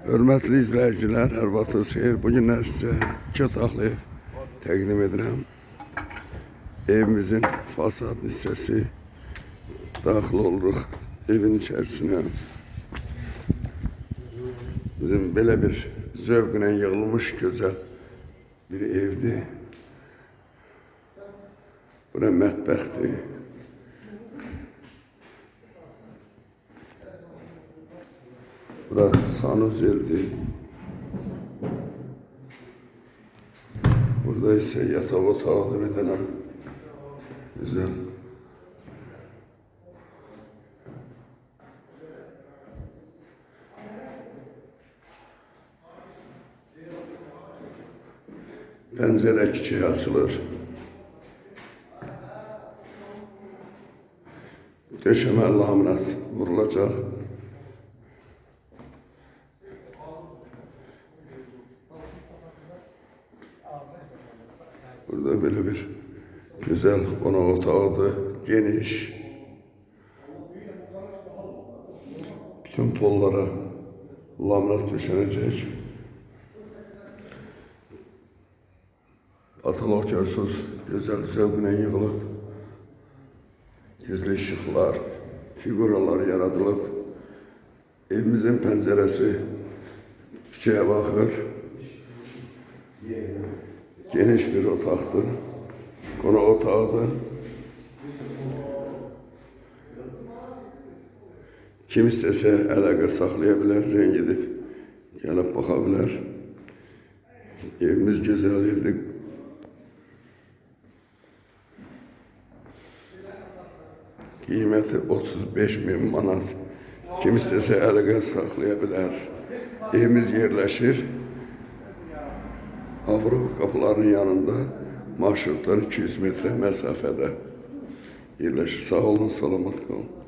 Hörmətli izləyicilər, hər vaxtınız xeyir. Bu günlər sizə iki otaqlı ev təqdim edirəm. Evimizin fasad hissəsi daxil oluruq evin içərisinə. Bizim belə bir zövqlə yığılmış gözəl bir evdir. Bura mətbəxdir. Bura sanuzeldir. Burada ise yatak otağı bir tane güzel. Pencere küçüğe açılır. Döşeme laminat vurulacak. Burada böyle bir güzel konak otağıdır. Geniş. Bütün pollara laminat döşenecek. Patolog görsünüz, güzel zevklə yığılıb. Gizli ışıqlar, figuralar yaradılıb. Evimizin pəncərəsi küçəyə baxır. Geniş bir otaqdır. Qonaq otağıdır. Kim istəsə əlaqə saxlaya bilər, zəng edib gəlib baxa bilər. Evimiz gözəl evdir. Qiyməti 35 min manat. Kim istəsə əlaqə saxlaya bilər. Evimiz yerləşir. Avropa qapılarının yanında marşrutlar 200 metrə məsafədə yerləşir. Sağ olun, salamat qalın.